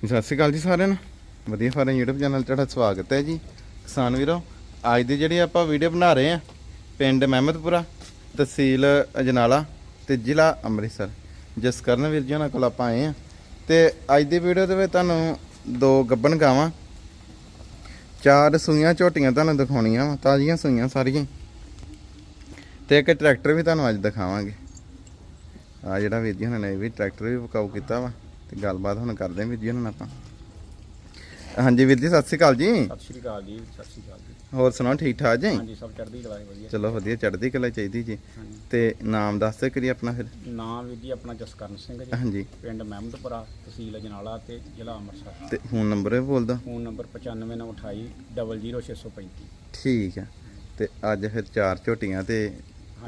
ਸਤਿ ਸ਼੍ਰੀ ਅਕਾਲ ਜੀ ਸਾਰਿਆਂ ਨੂੰ। ਵਧੀਆ ਫਾਰਮ YouTube ਚੈਨਲ 'ਤੇ ਤੁਹਾਡਾ ਸਵਾਗਤ ਹੈ ਜੀ। ਕਿਸਾਨ ਵੀਰੋ, ਅੱਜ ਦੀ ਜਿਹੜੀ ਆਪਾਂ ਵੀਡੀਓ ਬਣਾ ਰਹੇ ਆ ਪਿੰਡ ਮਹਿਮਦਪੁਰਾ, ਤਹਿਸੀਲ ਅਜਨਾਲਾ ਤੇ ਜ਼ਿਲ੍ਹਾ ਅੰਮ੍ਰਿਤਸਰ। ਜਿਸ ਜਸਕਰਨ ਵੀਰ ਜੀ ਉਹਨਾਂ ਕੋਲ ਆਪਾਂ ਆਏ ਆ ਤੇ ਅੱਜ ਦੀ ਵੀਡੀਓ ਦੇ ਵਿੱਚ ਤੁਹਾਨੂੰ ਦੋ ਗੱਬਣ ਗਾਵਾਂ। ਚਾਰ ਸੂਈਆਂ ਝੋਟੀਆਂ ਤੁਹਾਨੂੰ ਦਿਖਾਉਣੀਆਂ ਵਾ, ਤਾਜ਼ੀਆਂ ਸੂਈਆਂ ਸਾਰੀਆਂ। ਹੀ। ਤੇ ਇੱਕ ਟਰੈਕਟਰ ਵੀ ਤੁਹਾਨੂੰ ਅੱਜ ਦਿਖਾਵਾਂਗੇ। ਆ ਜਿਹੜਾ ਵੀਰ ਜੀ ਹੁਣਾਂ ਨੇ ਇਹ ਵੀ ਟਰੈਕਟਰ ਵੀ ਵਿਕਾਊ ਕੀਤਾ ਵਾ। ਤੇ ਗੱਲਬਾਤ ਹੁਣ ਕਰਦੇ ਹਾਂ ਵੀਰ ਜੀ ਉਹਨਾਂ ਨਾਲ ਆਪਾਂ। ਹਾਂਜੀ ਵੀਰ ਜੀ ਸਤਿ ਸ਼੍ਰੀ ਅਕਾਲ ਜੀ। ਸਤਿ ਸ਼੍ਰੀ ਅਕਾਲ ਜੀ ਸਤਿ ਸ਼੍ਰੀ ਅਕਾਲ ਜੀ। ਹੋਰ ਸੁਣਾਓ ਠੀਕ ਠਾਕ ਜੀ? ਹਾਂਜੀ ਸਭ ਚੜ੍ਹਦੀ ਕਲਾ ਹੈ ਵਧੀਆ। ਚਲੋ ਵਧੀਆ ਚੜ੍ਹਦੀ ਕਲਾ ਚਾਹੀਦੀ ਜੀ। ਹਾਂਜੀ। ਤੇ ਨਾਮ ਦੱਸ ਦਿਓ ਕਰੀ ਆਪਣਾ ਫਿਰ। ਨਾਮ ਵੀਰ ਜੀ ਆਪਣਾ ਜਸਕਰਨ ਸਿੰਘ ਜੀ। ਹਾਂਜੀ। ਪਿੰਡ ਮਹਿਮਦਪੁਰਾ ਤਹਿਸੀਲ ਅਜਨਾਲਾ ਤੇ ਜ਼ਿਲ੍ਹਾ ਅੰਮ੍ਰਿਤਸਰ। ਤੇ ਫੋਨ ਨੰਬਰ ਵੀ ਬੋਲ ਦੋ ਫੋਨ ਨੰਬਰ 9598 00635 ਠੀਕ ਆ। ਤੇ ਅੱਜ ਫਿਰ ਚਾਰ ਝੋਟੀਆਂ ਤੇ।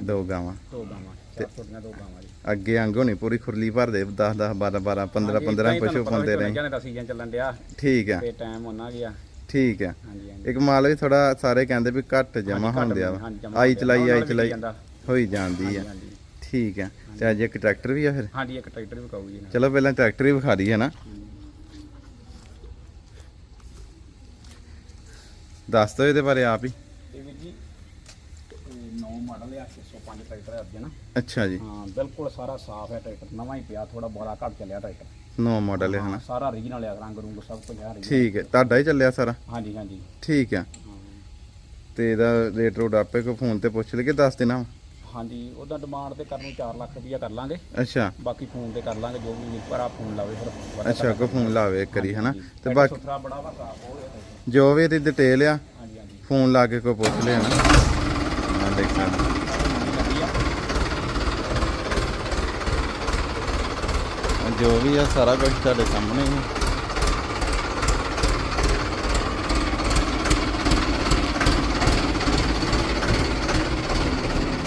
ਦੋ ਗਾਵਾਂ। ਦੋ ਗਾਵਾਂ ਚਾਰ ਛੋਟੀਆਂ ਦੋ ਗਾਵਾਂ ਜੀ। ਅੱਗੇ ਅੰਗ ਹੋਣੀ ਪੂਰੀ ਖੁਰਲੀ ਭਰਦੇ 10 10 12 12 15 15 ਪਸ਼ੂ ਪਾਉਂਦੇ ਰਹੇ। ਜਾਨੇ ਦਾ ਸੀਜ਼ਨ ਚੱਲਣ ਡਿਆ। ਠੀਕ ਆ। ਤੇ ਟਾਈਮ ਉਹਨਾਂ ਗਿਆ ਠੀਕ ਆ। ਹਾਂਜੀ ਹਾਂਜੀ। ਇੱਕ ਮਾਲ ਵੀ ਥੋੜਾ ਸਾਰੇ ਕਹਿੰਦੇ ਵੀ ਘੱਟ ਜਮਾ ਹਾਂਜੀ, ਜਮਾਂ ਆਈ। ਚਲਾਈ ਆਈ ਚਲਾਈ। ਹੋਈ ਜਾਂਦੀ ਆ। ਠੀਕ ਆ। ਤੇ ਅੱਜ ਇੱਕ ਟਰੈਕਟਰ ਵੀ ਆ ਫਿਰ। ਹਾਂਜੀ ਇੱਕ ਟਰੈਕਟਰ ਵੀ ਕਹੂ ਜੀ। ਚਲੋ ਪਹਿਲਾਂ ਟਰੈਕਟਰ ਹੀ ਵਿਖਾ ਦਈਏ ਨਾ। ਦੱਸ ਦਿਓ ਇਹਦੇ ਬਾਰੇ ਆਪ ਹੀ। ਅੱਛਾ ਜੀ। ਹਾਂ ਬਿਲਕੁਲ ਸਾਰਾ ਸਾਫ਼ ਹੈ ਟਰੈਕਟਰ। ਨਵਾਂ ਹੀ ਪਿਆ ਥੋੜਾ ਬੋਰਾ ਘੱਟ ਚੱਲਿਆ ਟਰੈਕਟਰ। ਨੋ ਮਾਡਲ ਹੈ ਹਾਂ, ਹਨਾ? ਸਾਰਾ ਰੀਜਨਲ ਆ ਰੰਗ ਰੂੰਗ ਸਭ ਕੁਝ ਰਹੀ ਠੀਕ ਹੈ ਤੁਹਾਡਾ ਹੀ ਚੱਲਿਆ ਸਾਰਾ? ਹਾਂਜੀ ਹਾਂਜੀ। ਠੀਕ ਆ ਹਾਂ। ਤੇ ਇਹਦਾ ਰੇਟ ਰੋਡ ਆਪੇ ਕੋ ਫੋਨ ਤੇ ਪੁੱਛ ਲਈਏ ਦੱਸ ਦੇਣਾ ਵਾ। ਹਾਂਜੀ ਉਹਦਾ ਡਿਮਾਂਡ ਤੇ ਕਰਨ ਨੂੰ 4 ਲੱਖ ਰੁਪਈਆ ਕਰ ਲਾਂਗੇ। ਅੱਛਾ। ਬਾਕੀ ਫੋਨ ਤੇ ਕਰ ਲਾਂਗੇ ਜੋ ਵੀ ਵੀਰ ਭਰਾ ਫੋਨ ਲਾਵੇ ਫਿਰ। ਅੱਛਾ ਕੋ ਫੋਨ ਲਾਵੇ ਇੱਕ ਕਰੀ ਹਨਾ। ਤੇ ਬਾਕੀ ਸੁਥਰਾ ਬੜਾ ਵਾ ਸਾਫ਼ ਹੋ ਰਿਹਾ ਜੋ ਵੀ ਇਹਦੀ ਡਿਟੇਲ ਆ ਹਾਂਜੀ ਹਾਂਜੀ। ਫੋਨ ਲਾ ਕੇ ਕੋ ਪੁੱਛ ਲਿਆ ਨਾ। ਹਾਂ ਦੇਖ ਸਕਦੇ ਵਧੀਆ ਜੋ ਵੀ ਆ ਸਾਰਾ ਕੁਝ ਤੁਹਾਡੇ ਸਾਹਮਣੇ ਹੀ।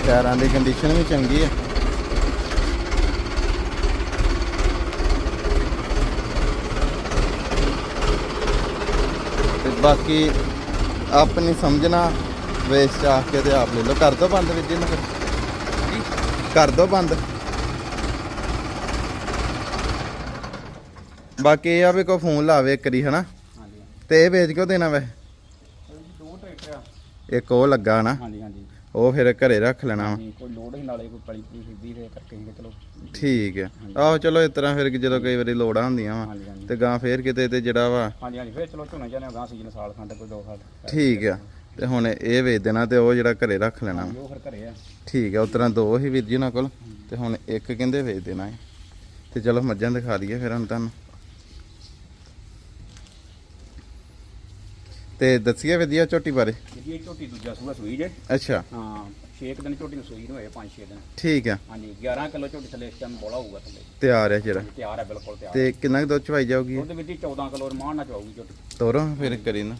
ਟਾਇਰਾਂ ਦੀ ਕੰਡੀਸ਼ਨ ਵੀ ਚੰਗੀ ਆ। ਤੇ ਬਾਕੀ ਆਪਣੀ ਸਮਝਣਾ ਵੇਚ ਚਾਹ ਕੇ ਤੇ ਆਪ ਲੈ ਲਓ। ਕਰ ਦੋ ਬੰਦ ਵੀਰ ਜੀ ਨਾ ਕਰ ਦੋ ਬੰਦ। ਬਾਕੀ ਇਹ ਆ ਵੀ ਕੋਈ ਫੋਨ ਲਾਵੇ ਇੱਕ ਵਾਰੀ ਹਨਾ? ਹਾਂਜੀ। ਤੇ ਇਹ ਵੇਚ ਕਿਉਂ ਦੇਣਾ ਵੈ ਹਾਂਜੀ ਦੋ ਟਰੈਕਟਰ ਆ। ਇੱਕ ਉਹ ਲੱਗਾ ਨਾ ਹਾਂਜੀ ਹਾਂਜੀ। ਉਹ ਫਿਰ ਘਰੇ ਰੱਖ ਲੈਣਾ ਵਾ। ਹਾਂਜੀ, ਕੋਈ ਲੋਡ ਹੀ ਨਾਲੇ ਕੋਈ ਪਲੀ ਪਲੀ ਫਿਰਦੀ ਰਹੇ ਕਰਕੇ ਹੀ ਚਲੋ। ਠੀਕ ਹੈ ਆਹੋ ਚਲੋ ਇਸ ਤਰ੍ਹਾਂ ਫਿਰ ਕਿ ਜਦੋਂ ਕਈ ਵਾਰੀ ਲੋੜਾਂ ਹੁੰਦੀਆਂ ਵਾ ਹਾਂਜੀ ਹਾਂਜੀ। ਤੇ ਗਾਂ ਫੇਰ ਕਿਤੇ ਤੇ ਜਿਹੜਾ ਵਾ। ਹਾਂਜੀ ਹਾਂਜੀ ਫਿਰ ਚਲੋ ਝੋਨਾ ਜਾਨੇ ਗਾਂ ਸੀਜ਼ਨ ਸਾਲ ਖੰਡ ਕੋਈ ਦੋ ਸਾਲ। ਠੀਕ ਆ। ਤੇ ਹੁਣ ਇਹ ਵੇਚ ਦੇਣਾ ਤੇ ਉਹ ਜਿਹੜਾ ਘਰੇ ਰੱਖ ਲੈਣਾ ਵਾ। ਉਹ ਫਿਰ ਘਰੇ ਆ। ਠੀਕ ਆ ਉਸ ਤਰ੍ਹਾਂ ਦੋ ਹੀ ਵੀਰ ਜੀ ਉਹਨਾਂ ਕੋਲ। ਤੇ ਹੁਣ ਇੱਕ ਕਹਿੰਦੇ ਵੇਚ ਦੇਣਾ ਹੈ ਤੇ ਚਲੋ ਮੱਝਾਂ ਦਿਖਾ ਦਈਏ ਫਿਰ ਹੁਣ ਤੁਹਾਨੂੰ। ਤੇ ਦੱਸੀਏ ਵਧੀਆ ਝੋਟੀ ਬਾਰੇ? ਜੀ ਝੋਟੀ ਦੂਜਾ ਸੂਆ ਸੂਈ ਜੇ। ਅੱਛਾ। ਹਾਂ 6 ਦਿਨ ਝੋਟੀ ਨੂੰ ਸੂਈ ਨੂੰ ਹੋਏ 5-6 ਦਿਨ। ਠੀਕ ਆ। ਹਾਂਜੀ 11 ਕਿਲੋ ਝੋਟੀ ਥੱਲੇ ਇਸ ਟਾਈਮ ਬੋਲਾ ਹੋਊਗਾ ਥੱਲੇ। ਤਿਆਰ ਹੈ ਜਿਹੜਾ। ਤਿਆਰ ਹੈ ਬਿਲਕੁਲ ਤਿਆਰ ਤੇ ਕਿੰਨਾ ਕੁ ਦੁੱਧ ਚਵਾਈ ਜਾਊਗੀ? ਉਹਦੇ ਵਿੱਚ ਹੀ 14 ਕਿਲੋ ਰਮਾਨ ਨਾਲ ਚਵਾਊਗੀ ਝੋਟੀ। ਤੋਰੋ ਫਿਰ ਕਰੀ ਨਾ।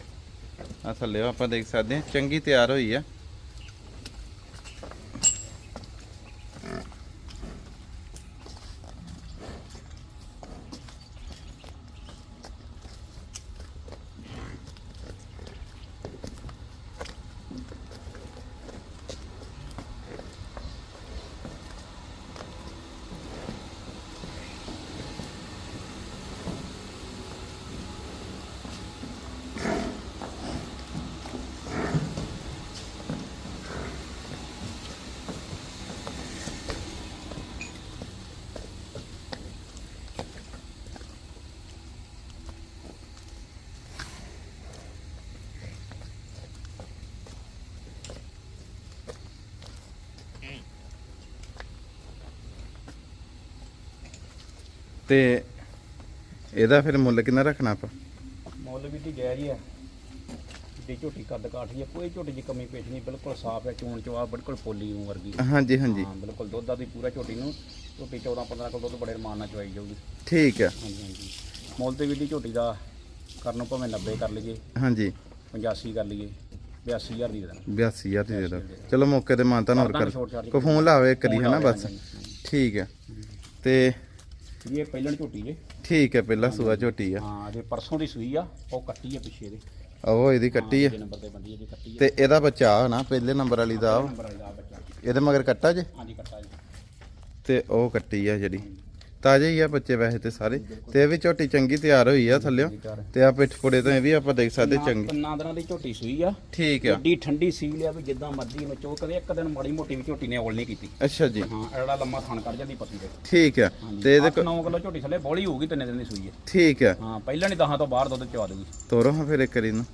ਆ ਥੱਲੇ ਆਪਾਂ ਦੇਖ ਸਕਦੇ ਹਾਂ ਚੰਗੀ ਤਿਆਰ ਹੋਈ ਆ। ਤੇ ਇਹਦਾ ਫਿਰ ਮੁੱਲ ਕਿੰਨਾ ਰੱਖਣਾ ਆਪਾਂ? ਮੁੱਲ ਵੀ ਦੀ ਗੈਰ ਹੀ ਹੈ ਦੀ ਝੋਟੀ ਕੱਦ ਕਾਠੀ ਹੈ ਕੋਈ ਝੋਟੀ ਦੀ ਕਮੀ ਪੇਸ਼ ਨਹੀਂ ਬਿਲਕੁਲ ਸਾਫ਼ ਹੈ ਚੂਣ ਚਵਾ ਬਿਲਕੁਲ ਪੋਲੀ ਨੂੰ ਵਰਗੀ। ਹਾਂਜੀ ਹਾਂਜੀ। ਹਾਂ ਬਿਲਕੁਲ ਦੁੱਧ ਦੀ ਪੂਰਾ ਝੋਟੀ ਨੂੰ ਝੋਟੀ 14 15 ਕਿਲੋ ਦੁੱਧ ਬੜੇ ਰਮਾਨ ਨਾਲ ਚਵਾਈ ਜਾਊਗੀ। ਠੀਕ ਆ। ਹਾਂਜੀ ਹਾਂਜੀ। ਮੁੱਲ ਤੇ ਵੀ ਦੀ ਝੋਟੀ ਦਾ ਕਰਨ ਨੂੰ ਭਾਵੇਂ 90 ਕਰ ਲਈਏ ਹਾਂਜੀ। 85 ਕਰ ਲਈਏ 82000 ਦੀ ਦੇ ਦੇਣਾ। 82000 ਦੀ ਦੇ ਦੋ। ਚਲੋ ਮੌਕੇ ਤੇ ਮਾਨਤਾ ਹੋਰ ਕਰ। ਕੋ ਫੋਨ ਲਾਵੇ ਕਰੀ ਹਨਾ ਲਾਵੇ, ਬਸ। ਠੀਕ ਆ। ਤੇ ਜੀ ਇਹ ਪਹਿਲਣ ਝੋਟੀ ਜੇ। ਠੀਕ ਹੈ ਪਹਿਲਾ ਸੂਆ ਝੋਟੀ ਆ। ਹਾਂ ਜੇ ਪਰਸੋਂ ਦੀ ਸੂਈ ਆ ਉਹ ਕੱਟੀ ਆ ਪਿੱਛੇ ਦੇ। ਉਹ ਇਹਦੀ ਕੱਟੀ ਆ। ਨੰਬਰ ਤੇ ਬੰਦੀ ਇਹਦੀ ਕੱਟੀ ਆ ਤੇ ਇਹਦਾ ਬੱਚਾ ਨਾ ਪਹਿਲੇ ਨੰਬਰ ਵਾਲੀ ਦਾ ਉਹ। ਨੰਬਰ ਵਾਲੀ ਦਾ ਬੱਚਾ ਇਹਦੇ ਮਗਰ ਕੱਟਾ ਜੇ? ਹਾਂਜੀ ਕੱਟਾ ਜੀ। ਤੇ ਉਹ ਕੱਟੀ ਆ ਜਿਹੜੀ। ਤਾਜ਼ੇ ਹੀ ਆ ਬੱਚੇ ਵੈਸੇ ਤੇ ਸਾਰੇ। ਤੇ ਇਹ ਵੀ ਝੋਟੀ ਚੰਗੀ ਤਿਆਰ ਹੋਈ ਆ ਥੱਲਿਓ। ਤੇ ਆ ਪਿੱਠ ਪੁੜੇ ਤੋਂ ਇਹ ਵੀ ਆਪਾਂ ਦੇਖ ਸਕਦੇ ਚੰਗੀ। ਤਿੰਨਾਂ ਦਿਨਾਂ ਦੀ ਝੋਟੀ ਸੂਈ ਆ। ਠੀਕ ਆ। ਏਡੀ ਠੰਡੀ ਸੀਲ ਆ ਵੀ ਜਿੱਦਾਂ ਮਰਜ਼ੀ ਇਹਨੂੰ ਚੋ ਕਦੇ ਇੱਕ ਦਿਨ ਮਾੜੀ ਮੋਟੀ ਵੀ ਝੋਟੀ ਨੇ ਔਲ ਨਹੀਂ ਕੀਤੀ। ਅੱਛਾ ਜੀ। ਹਾਂ ਐੜਾ ਲੰਮਾ ਥਣ ਕੱਢ ਜਾਂਦੀ ਪਸੀ ਦੇ ਠੀਕ ਆ। ਤੇ ਇਹਦੇ 9 ਕਿਲੋ ਝੋਟੀ ਥੱਲੇ ਬੋਲੀ ਹੋਊਗੀ ਤਿੰਨੇ ਦਿਨ ਦੀ ਸੂਈ ਹੈ ਠੀਕ ਆ। ਹਾਂ ਪਹਿਲਾਂ ਨਹੀਂ ਦਹਾਂ ਤੋਂ ਬਾਹਰ ਦੁੱਧ ਚਵਾ ਦੂਗੀ ਤੋਰੋ ਹਾਂ ਫਿਰ ਇੱਕ ਨੂੰ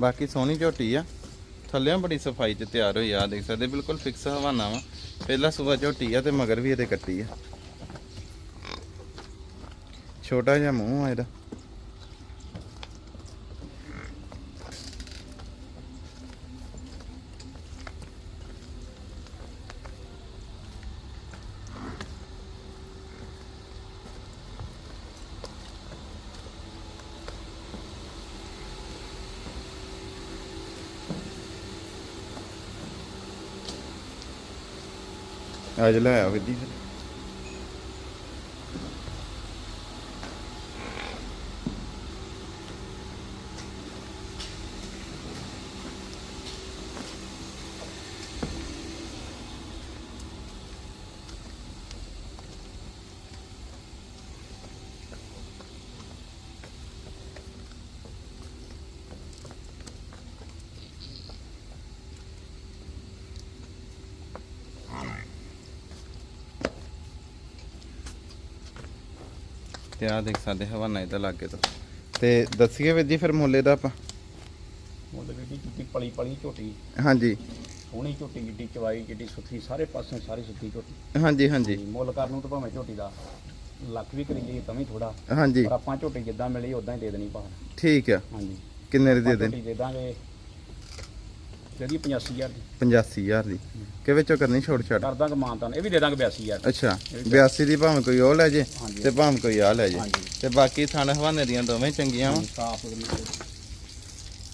ਬਾਕੀ ਸੋਹਣੀ ਝੋਟੀ ਆ। ਥੱਲਿਆਂ ਬੜੀ ਸਫ਼ਾਈ ਚ ਤਿਆਰ ਹੋਈ ਆ। ਦੇਖ ਸਕਦੇ ਬਿਲਕੁਲ ਫਿਕਸ ਹਵਾਨਾ ਵਾ। ਪਹਿਲਾ ਸੂਆ ਝੋਟੀ ਆ ਤੇ ਮਗਰ ਵੀ ਇਹਦੇ ਕੱਟੀ ਆ। ਛੋਟਾ ਜਿਹਾ ਮੂੰਹ ਆ ਇਹਦਾ। ਅੱਜ ਲੈ ਆ ਵਿੱਦੀ ਫਿਰ ਤੇ ਆ ਦੇਖ ਸਕਦੇ ਹਵਾਨਾ ਇਹਦਾ ਲੱਗੇ ਤੋਂ। ਤੇ ਦੱਸੀਏ ਵੀਰ ਜੀ ਫਿਰ ਮੁੱਲੇ ਦਾ ਆਪਾਂ। ਮੁੱਲ ਜਿਹੜੀ ਕੀਤੀ ਪਲੀ ਪਲੀ ਝੋਟੀ। ਹਾਂਜੀ। ਸੋਹਣੀ ਝੋਟੀ ਜਿੱਡੀ ਚਵਾਈ ਜਿੱਡੀ ਸੁੱਥੀ ਸਾਰੇ ਪਾਸੇ ਸਾਰੀ ਸੁੱਥੀ ਝੋਟੀ। ਹਾਂਜੀ ਹਾਂਜੀ। ਮੁੱਲ ਕਰਨ ਨੂੰ ਤਾਂ ਭਾਵੇਂ ਝੋਟੀ ਦਾ ਲੱਖ ਵੀ ਕਰੀ ਜਾਈਏ ਤਾਂ ਵੀ ਥੋੜਾ ਹਾਂਜੀ। ਪਰ ਆਪਾਂ ਝੋਟੀ ਜਿੱਦਾਂ ਮਿਲੀ ਉਦਾਂ ਹੀ ਦੇ ਦੇਣੀ ਭਾਵੇਂ ਠੀਕ ਆ। ਹਾਂਜੀ। ਕਿੰਨੇ ਦੀ ਦੇ ਦੇਣ? ਦੇ ਦਾਂਗੇ। ਜਿਹੜੀ 85000 ਦੀ। 85000 ਦੀ। ਕਿ ਵਿੱਚੋਂ ਕਰਨੀ ਛੋਟ ਛਾਟ? ਕਰ ਦਾਂਗੇ ਮਾਨਤਾਨ ਇਹ ਵੀ ਦੇ ਦਾਂਗੇ 82000 ਅੱਛਾ 82 ਦੀ ਭਾਵੇਂ ਕੋਈ ਉਹ ਲੈ ਜੇ। ਤੇ ਭਾਵੇਂ ਕੋਈ ਆ ਲੈ ਜੇ। ਤੇ ਬਾਕੀ ਥਣ ਹਵਾਨੇ ਦੀਆਂ ਦੋਵੇਂ ਚੰਗੀਆਂ ਵਾ। ਸਾਫ਼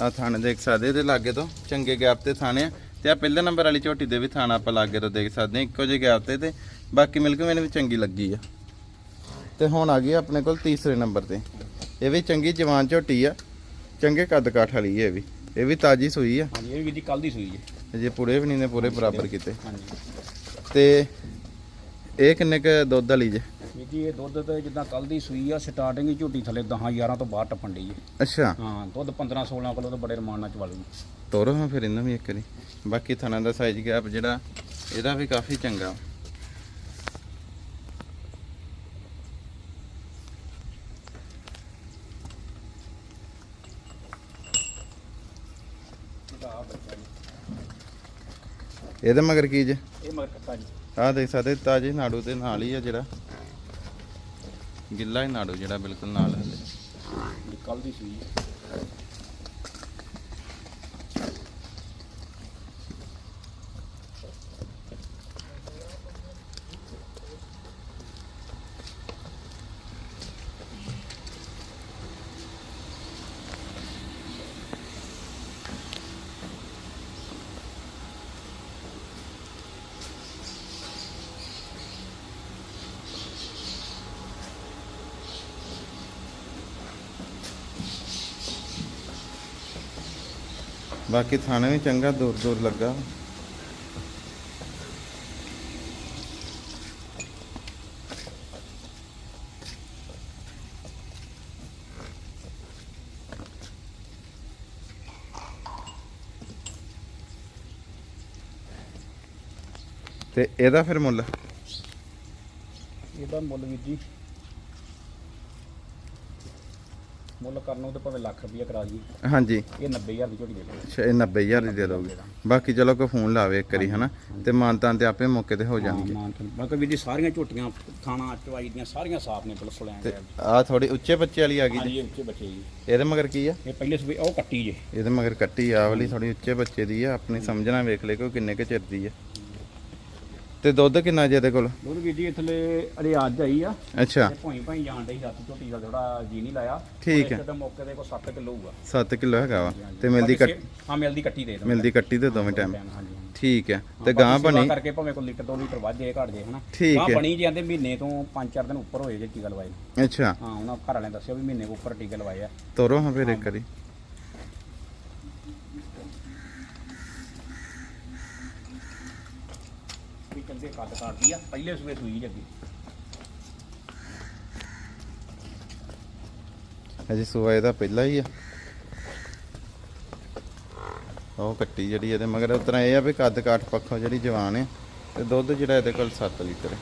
ਆ ਥਣ ਦੇਖ ਸਕਦੇ ਇਹਦੇ ਲਾਗੇ ਤੋਂ ਚੰਗੇ ਗੈਪ ਤੇ ਥਾਣੇ ਆ। ਤੇ ਆ ਪਹਿਲੇ ਨੰਬਰ ਵਾਲੀ ਝੋਟੀ ਦੇ ਵੀ ਥਾਣਾ ਆਪਾਂ ਲਾਗੇ ਤੋਂ ਦੇਖ ਸਕਦੇ ਹਾਂ ਇੱਕੋ ਜਿਹੇ ਗੈਪ ਤੇ ਤੇ ਬਾਕੀ ਮਿਲਕ ਮੈਨੂੰ ਵੀ ਚੰਗੀ ਲੱਗੀ ਆ। ਤੇ ਹੁਣ ਆ ਗਈ ਆਪਣੇ ਕੋਲ ਤੀਸਰੇ ਨੰਬਰ ਤੇ। ਇਹ ਵੀ ਚੰਗੀ ਜਵਾਨ ਝੋਟੀ ਆ ਚੰਗੇ ਕੱਦ ਕਾਠ ਵਾਲੀ ਇਹ ਵੀ। ਇਹ ਵੀ ਤਾਜੀ ਸੂਈ ਆ। ਹਾਂਜੀ ਇਹ ਵੀ ਦੀ ਕੱਲ ਦੀ ਸੂਈ ਹੈ। ਜੇ ਪੂਰੇ ਵੀ ਨਹੀਂ ਨੇ ਪੂਰੇ ਬਰਾਬਰ ਕੀਤੇ। ਹਾਂਜੀ। ਤੇ ਇਹ ਕਿੰਨੇ ਕ ਦੁੱਧ ਵਾਲੀ ਜੇ? ਵੀ ਜੀ ਇਹ ਦੁੱਧ ਤੇ ਜਿੱਦਾਂ ਕੱਲ ਦੀ ਸੂਈ ਆ ਸਟਾਰਟਿੰਗ ਝੋਟੀ ਥੱਲੇ 10 11 ਤੋਂ ਬਾਹਰ ਟੱਪਣ ਹੈ। ਅੱਛਾ। ਹਾਂ ਦੁੱਧ 15 16 ਕਿਲੋ ਤੋਂ ਬੜੇ ਰਮਾਨ ਨਾਲ ਚਵਾ ਲੂਗੀ ਤੋਰੋ ਹਾਂ ਫਿਰ ਇਹਨਾਂ ਵੀ ਇੱਕ ਵਾਰੀ। ਬਾਕੀ ਥਣਾ ਦਾ ਸਾਈਜ਼ ਗੈਪ ਜਿਹੜਾ ਇਹਦਾ ਵੀ ਕਾਫੀ ਚੰਗਾ। ਇਹਦੇ ਮਗਰ ਕੀ ਜੇ? ਇਹ ਮਗਰ ਕੱਟਾ ਜੀ। ਆਹ ਦੇਖ ਸਕਦੇ ਤਾਜੇ ਨਾੜੂ ਦੇ ਨਾਲ ਹੀ ਆ ਜਿਹੜਾ। ਗਿੱਲਾ ਹੀ ਨਾੜੂ ਜਿਹੜਾ ਬਿਲਕੁਲ ਨਾਲ ਹਲੇ ਕੱਲ ਦੀ ਸੂਈ ਬਾਕੀ ਥਾਣੇ ਵੀ ਚੰਗਾ, ਦੂਰ ਦੂਰ ਲੱਗਾ। ਤੇ ਇਹਦਾ ਫਿਰ ਮੁੱਲ? ਇਹਦਾ ਮੁੱਲ ਵੀ ਜੀ ਮੁੱਲ ਕਰਨ ਨੂੰ ਤਾਂ ਭਾਵੇਂ ਲੱਖ ਰੁਪਈਆ ਕਰਾ ਦਈਏ ਹਾਂਜੀ। ਇਹ 90000 ਦੀ ਝੋਟੀ ਦੇ ਦਿਓ। ਅੱਛਾ ਇਹ 90000 ਦੀ ਦੇ ਦੋਗੇ ਬਾਕੀ ਚਲੋ ਕੋਈ ਫੋਨ ਲਾਵੇ ਇੱਕ ਵਾਰੀ ਹਨਾ? ਤੇ ਮਾਨਤਾਨ ਤੇ ਆਪੇ ਮੌਕੇ ਤੇ ਹੋ ਜਾਣਗੇ। ਬਾਕੀ ਵੀਰ ਜੀ ਸਾਰੀਆਂ ਝੋਟੀਆਂ ਖਾਣਾ ਚਵਾਈ ਦੀਆਂ ਸਾਰੀਆਂ ਸਾਫ਼ ਨੇ ਬਿਲਕੁਲ ਐਂ ਤੇ ਆ ਥੋੜੀ ਉੱਚੇ ਬੱਚੇ ਵਾਲੀ ਆ ਗਈ ਜੀ। ਹਾਂਜੀ ਇਹ ਉੱਚੇ ਬੱਚੇ ਜੀ। ਇਹਦੇ ਮਗਰ ਕੀ ਆ? ਇਹ ਪਹਿਲੇ ਸਵੇ ਉਹ ਕੱਟੀ ਜੇ। ਇਹਦੇ ਮਗਰ ਕੱਟੀ ਆ ਵਾਲੀ ਥੋੜੀ ਉੱਚੇ ਬੱਚੇ ਦੀ ਆ। ਆਪਣੀ ਸਮਝਣਾ ਵੇਖ ਲੈ ਕੋਈ ਕਿੰਨੇ ਕੁ ਚਿਰ ਦੀ ਆ। ਤੇ ਦੁੱਧ ਕਿੰਨਾ ਜੇ ਇਹਦੇ ਕੋਲ? ਦੁੱਧ ਵੀਰ ਜੀ ਇਥਲੇ ਅਰੇ ਅੱਜ ਆਈ ਆ। ਅੱਛਾ। ਭੋਈ ਭਾਈ ਜਾਣ ਡਈ ਰਾਤ ਝੋਟੀ ਦਾ ਥੋੜਾ ਜੀ ਨਹੀਂ ਲਾਇਆ। ਠੀਕ ਹੈ। ਤੇ ਮੌਕੇ ਦੇ ਕੋ 7 ਕਿਲੋ ਹੋਊਗਾ। 7 ਕਿਲੋ ਹੈਗਾ ਵਾ। ਤੇ ਮਿਲਦੀ ਕੱਟ ਹਾਂ ਮਿਲਦੀ ਕੱਟੀ ਦੇ ਦੋ ਮਿਲਦੀ ਕੱਟੀ ਤੇ ਦੋਵੇਂ ਟਾਈਮ ਠੀਕ ਹੈ। ਤੇ ਗਾਂ ਬਣੀ? ਕਰਕੇ ਭਾਵੇਂ ਕੋਈ ਲੀਟਰ 2 ਲੀਟਰ ਵੱਧ ਜੇ ਘਟ ਜੇ ਹਨਾ। ਠੀਕ ਗਾਂ। ਬਣੀ ਜਾਂਦੇ ਮਹੀਨੇ ਤੋਂ 5-4 ਦਿਨ ਉੱਪਰ ਹੋਏ ਜੇ ਟੀਕਾ ਲਵਾਏ। ਅੱਛਾ। ਹਾਂ ਉਹਨਾਂ ਘਰ ਵਾਲਿਆਂ ਦੱਸਿਆ ਵੀ ਮਹੀਨੇ ਕੋ ਉੱਪਰ ਟੀਕੇ ਲਵਾਏ ਆ। ਤੋਰੋ ਹਾਂ ਫਿਰ ਇੱਕ ਵਾਰੀ। ਵੀ ਚੱਲ ਕੱਦ ਕਾਟਦੀ ਆ, ਪਹਿਲੇ ਸੂਏ ਸੂਈ ਜੱਗੀ ਅਜੇ ਸੂਆ ਇਹਦਾ ਪਹਿਲਾ ਹੀ ਆ। ਉਹ ਕੱਟੀ ਜਿਹੜੀ ਇਹਦੇ, ਮਗਰ ਉਤਰਾ ਇਹ ਆ ਵੀ ਕੱਦ ਕਾਠ ਪੱਖੋਂ ਜਿਹੜੀ ਜਵਾਨ ਹੈ ਤੇ ਦੁੱਧ ਜਿਹੜਾ ਇਹਦੇ ਕੋਲ 7 ਲੀਟਰ ਹੈ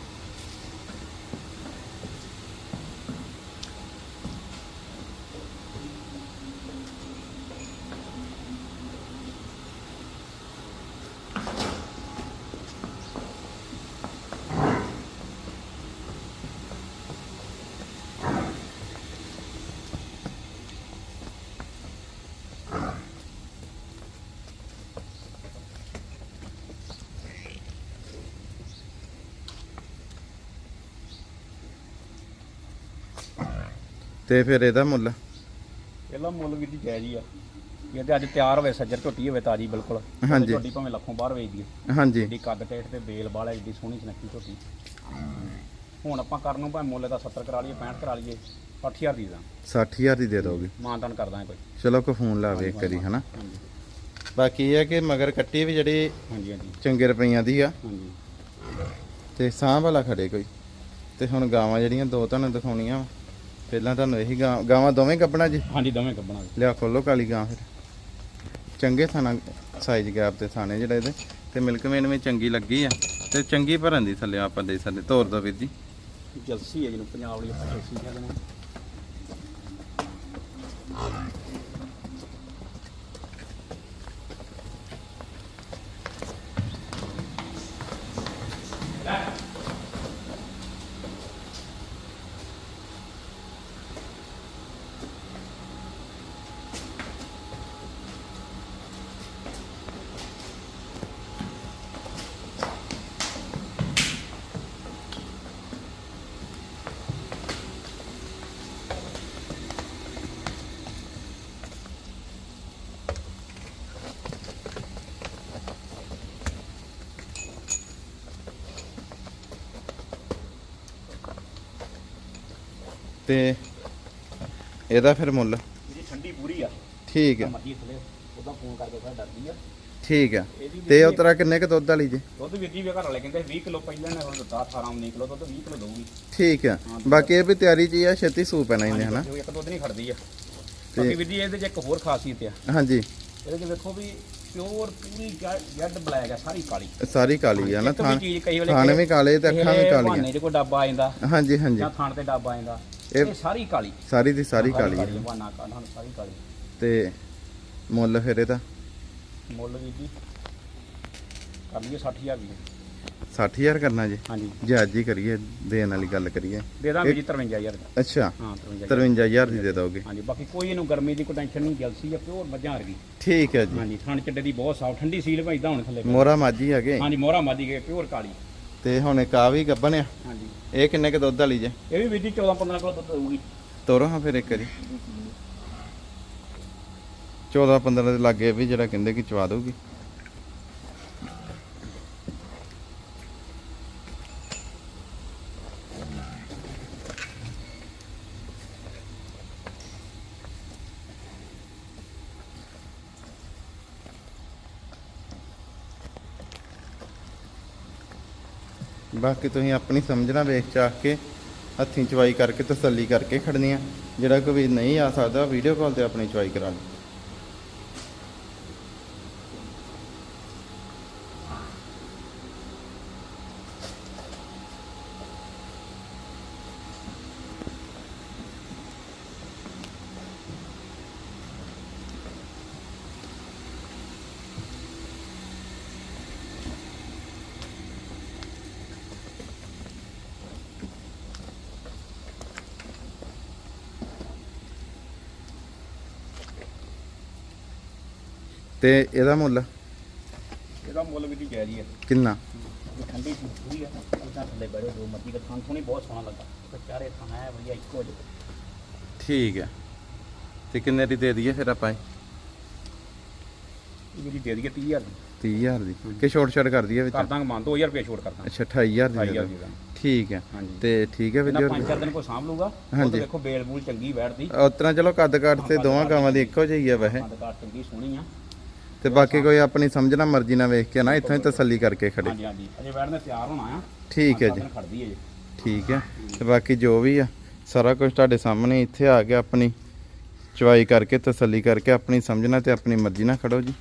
ਤੇ ਫਿਰ ਇਹਦਾ ਮੁੱਲ? ਇਹਦਾ ਮੁੱਲ ਵੀ ਦੀ ਜਾਇਜ਼ ਹੀ ਆ। ਜੇ ਤੇ ਅੱਜ ਤਿਆਰ ਹੋਵੇ ਸੱਜਰ ਝੋਟੀ ਹੋਵੇ ਤਾਜੀ ਬਿਲਕੁਲ। ਹਾਂਜੀ। ਝੋਟੀ ਭਾਵੇਂ ਲੱਖੋਂ ਬਾਹਰ ਵੇਚ ਦਈਏ। ਹਾਂਜੀ। ਜਿਹੜੀ ਕੱਦ ਟੇਟ ਤੇ ਬੇਲ ਬਾਲਾ ਏਡੀ ਸੋਹਣੀ ਸੁਨੱਖੀ ਝੋਟੀ। ਹੁਣ ਆਪਾਂ ਕਰਨ ਨੂੰ ਭਾਵੇਂ ਮੁੱਲ ਦਾ 70 ਕਰਾ ਲਈਏ 65 ਕਰਾ ਲਈਏ 8000 ਦੀ ਦਾ 60000 ਦੀ ਦੇ ਦੋਗੇ? ਮਾਨਤਾਨ ਕਰ ਦਾਂਗੇ ਕੋਈ। ਚਲੋ ਕੋ ਫੋਨ ਲਾਵੇ ਇੱਕ ਵਾਰੀ ਹਨਾ? ਬਾਕੀ ਇਹ ਕਿ ਮਗਰ ਕੱਟੀ ਵੀ ਜਿਹੜੀ ਹਾਂਜੀ ਹਾਂਜੀ। ਚੰਗੇ ਰੁਪਈਆਂ ਦੀ ਆ। ਹਾਂਜੀ। ਤੇ ਸਾਂਭ ਵਾਲਾ ਖੜੇ ਕੋਈ। ਤੇ ਹੁਣ ਗਾਵਾਂ ਜਿਹੜੀਆਂ ਦੋ ਤੁਹਾਨੂੰ ਦਿਖਾਉਣੀਆਂ ਪਹਿਲਾਂ ਤੁਹਾਨੂੰ ਇਹੀ ਗਾਂ ਗਾਵਾਂ ਦੋਵੇਂ ਕੱਪਣਾ ਜੀ? ਹਾਂਜੀ ਦੋਵੇਂ ਕੱਢਣਾ ਲਿਆ ਖੋਲੋ ਕਾਲੀ ਗਾਂ ਫਿਰ। ਚੰਗੇ ਥਾਣਾ ਸਾਈਜ਼ ਗੈਪ ਤੇ ਥਾਣੇ ਜਿਹੜਾ ਇਹਦੇ। ਤੇ ਮਿਲਕ ਮੇਨ ਵੀ ਚੰਗੀ ਲੱਗੀ ਆ। ਤੇ ਚੰਗੀ ਭਰਨ ਦੀ ਥੱਲੇ ਆਪਾਂ ਦੇ ਸਕਦੇ। ਤੋਰ ਦੋ ਵੀਰ ਜੀ। ਜਲਸੀ ਹੈ ਜਿਹਨੂੰ ਪੰਜਾਬ ਵਾਲੀ ਆਪਾਂ ਜਲਸੀ ਕਹਿੰਦੇ ਨੇ ਤੇ ਇਹਦਾ ਫਿਰ ਮੁੱਲ? ਜੀ ਠੰਡੀ ਪੂਰੀ ਆ। ਠੀਕ ਹੈ ਮੱਦੀ ਥਲੇ ਉਹਦਾ ਫੋਨ ਕਰਕੇ ਫਿਰ ਡਰਦੀ ਆ। ਠੀਕ ਹੈ ਇਹਦੀ ਤੇ ਉਤਰਾ ਕਿੰਨੇ ਕ ਦੁੱਧ ਵਾਲੀ ਜੀ? ਦੁੱਧ ਵੀਰ ਜੀ ਵੀ ਘਰ ਵਾਲੇ ਕਹਿੰਦੇ 20 ਕਿਲੋ ਪਹਿਲਾਂ ਨੇ ਹੁਣ ਦਿੱਤਾ 18 19 ਕਿਲੋ ਦੁੱਧ 20 ਕਿਲੋ ਦਊਗੀ। ਠੀਕ ਹੈ ਬਾਕੀ ਇਹ ਵੀ ਤਿਆਰੀ ਚ ਆ ਛੇਤੀ ਸੂ ਪੈਣਾ ਇਹਨੇ ਹਨਾ? ਇੱਕ ਦੁੱਧ ਨਹੀਂ ਖੜਦੀ ਆ। ਬਾਕੀ ਵੀਰ ਜੀ ਇਹਦੇ 'ਚ ਇੱਕ ਹੋਰ ਖਾਸੀਅਤ ਆ। ਹਾਂਜੀ। ਇਹਦੇ 'ਚ ਵੇਖੋ ਵੀ ਪਿਓਰ ਪੂਰੀ ਜੈਡ ਬਲੈਕ ਆ ਸਾਰੀ ਕਾਲੀ। ਸਾਰੀ ਕਾਲੀ ਆ ਨਾ ਥਾਣ ਵੀ ਕਾਲੇ ਤੇ ਅੱਖਾਂ ਵੀ ਕਾਲੀਆਂ। 'ਚ ਕੋਈ ਡੱਬਾ ਆ ਜਾਂਦਾ। ਹਾਂਜੀ ਹਾਂਜੀ। ਜਾਂ ਥਾਣ ਤੇ ਡੱਬਾ ਆ ਜਾਂਦਾ। ਇਹ- ਇਹ ਸਾਰੀ ਕਾਲੀ। ਸਾਰੀ ਦੀ ਸਾਰੀ ਕਾਲੀ ਸਾਰੀ ਕਾਲੀ। ਤੇ ਮੁੱਲ ਫਿਰ ਇਹਦਾ? ਮੁੱਲ ਵੀ ਜੀ ਕਰ ਲਈਏ 60000 ਦੀ 60000 ਕਰਨਾ ਜੀ? ਹਾਂਜੀ। ਜੇ ਅੱਜ ਹੀ ਕਰੀਏ ਦੇਣ ਵਾਲੀ ਗੱਲ ਕਰੀਏ। ਦੇ ਦਾਂਗੇ ਜੀ 53000 ਦਾ ਅੱਛਾ ਹਾਂ 53000 53000 ਦੀ ਦੇ ਦੋਗੇ। ਹਾਂਜੀ ਬਾਕੀ ਕੋਈ ਇਹਨੂੰ ਗਰਮੀ ਦੀ ਕੋਈ ਟੈਨਸ਼ਨ ਨਹੀਂ ਜਲਸੀ ਆ ਪਿਓਰ ਮੱਝਾਂ ਵਰਗੀ। ਠੀਕ ਹੈ ਜੀ। ਹਾਂਜੀ ਥਣ ਚੱਡੇ ਦੀ ਬਹੁਤ ਸਾਫ਼ ਠੰਡੀ ਸੀਲ ਭਾਈਦਾ ਹੁਣ ਥੱਲੇ। ਮੋਰਾ ਮਾਝੀ ਹੈਗੇ। ਹਾਂਜੀ ਮੋਹਰਾ ਮਾਦੀ ਗਏ ਪਿਓਰ ਕਾਲੀ। ਤੇ ਹੁਣ ਇੱਕ ਆ ਵੀ ਗੱਬਣ ਆ। ਹਾਂਜੀ। ਇਹ ਕਿੰਨੇ ਕ ਦੁੱਧ ਵਾਲੀ ਜੇ? ਇਹ ਵੀ ਜੀ 14 15 ਕਿਲੋ ਦੁੱਧ ਦੇਊਗੀ ਤੋਰੋ ਹਾਂ ਫਿਰ ਇੱਕ ਵਾਰੀ। 14 15 ਦੇ ਲਾਗੇ ਵੀ ਜਿਹੜਾ ਕਹਿੰਦੇ ਕਿ ਚਵਾ ਦਊਗੀ। ਬਾਕੀ ਤੁਸੀਂ ਆਪਣੀ ਸਮਝਣਾ ਵੇਖ ਚਾਹ ਕੇ ਹੱਥੀਂ ਚਵਾਈ ਕਰਕੇ ਤਸੱਲੀ ਕਰਕੇ ਖੜਨੀ ਆ। ਜਿਹੜਾ ਕੋਈ ਨਹੀਂ ਆ ਸਕਦਾ ਵੀਡੀਓ ਕਾਲ ਤੇ ਆਪਣੀ ਚਵਾਈ ਕਰਾ ਲਓ ਤੇ ਇਹਦਾ ਮੁੱਲ? ਇਹਦਾ ਮੁੱਲ ਵੀ ਜਾਇਜ਼ ਹੀ ਕਿੰਨਾ? ਠੰਡੀ ਸੀ ਪੂਰੀ ਆ ਉਹਦਾ ਥੱਲੇ ਬੈਠੋ ਦੋ ਮੱਦੀ ਦਾ ਥਣ ਥੋਣੀ ਬਹੁਤ ਸੋਹਣਾ ਲੱਗਾ। ਤੇ ਚਾਰੇ ਥਣ ਆਇਆ ਵਧੀਆ ਇੱਕੋ ਜਿਹਾ। ਠੀਕ ਹੈ। ਤੇ ਕਿੰਨੇ ਦੀ ਦੇ ਦਈਏ ਫਿਰ ਆਪਾਂ ਇਹ? ਵੀ ਦੇ ਦਈਏ 30000 ਦੀ। 30000 ਦੀ। ਕਿ ਛੋਟ ਛੋਟ ਕਰ ਦਈਏ ਵਿੱਚ? ਕਰ ਦਾਂਗੇ ਮੰਨ 2000 ਰੁਪਏ ਛੋੜ ਕਰ ਦਾਂਗੇ ਅੱਛਾ 28000 ਦੀ ਦੇ 28000 ਦਿਓ। ਦੀ ਦਾਂਗੇ ਠੀਕ ਹੈ। ਤੇ ਠੀਕ ਹੈ ਇਹਨਾਂ ਵੀਡੀਓ ਪੰਜ ਚਾਰ ਦਿਨ ਕੋਈ ਸਾਂਭ ਲੂਗਾ ਉਹ ਵੇਖੋ ਬੇਲ ਬੂਲ ਚੰਗੀ ਬੈਠਦੀ ਉਤਰਾ ਚਲੋ ਕੱਦ ਕਾਠ ਤੇ ਦੋਵਾਂ ਗਾਵਾਂ ਦੀ ਇੱਕੋ ਜਿਹੀ ਆ ਵੈਸੇ। ਕੰਦ ਕਾਟ ਚੰਗੀ ਸੋਹਣੀ ਆ। ਤੇ ਬਾਕੀ ਕੋਈ ਆਪਣੀ ਸਮਝਣਾ ਮਰਜ਼ੀ ਨਾਲ ਵੇਖ ਕੇ ਨਾ ਇੱਥੋਂ ਹੀ ਤਸੱਲੀ ਕਰਕੇ ਖੜੇ। ਹਾਂਜੀ ਹਾਂਜੀ। ਅਜੇ ਵੈੜ ਨੇ ਤਿਆਰ ਹੋਣਾ ਆ। ਠੀਕ ਹੈ ਜੀ। ਖੜਦੀ ਹੈ ਜੀ। ਠੀਕ ਹੈ। ਤੇ ਬਾਕੀ ਜੋ ਵੀ ਆ ਸਾਰਾ ਕੁਝ ਤੁਹਾਡੇ ਸਾਹਮਣੇ ਇੱਥੇ ਆ ਕੇ ਆਪਣੀ ਚੁਆਈ ਕਰਕੇ ਤਸੱਲੀ ਕਰਕੇ ਆਪਣੀ ਸਮਝਣਾ ਤੇ ਆਪਣੀ ਮਰਜ਼ੀ ਨਾਲ ਖੜੋ ਜੀ।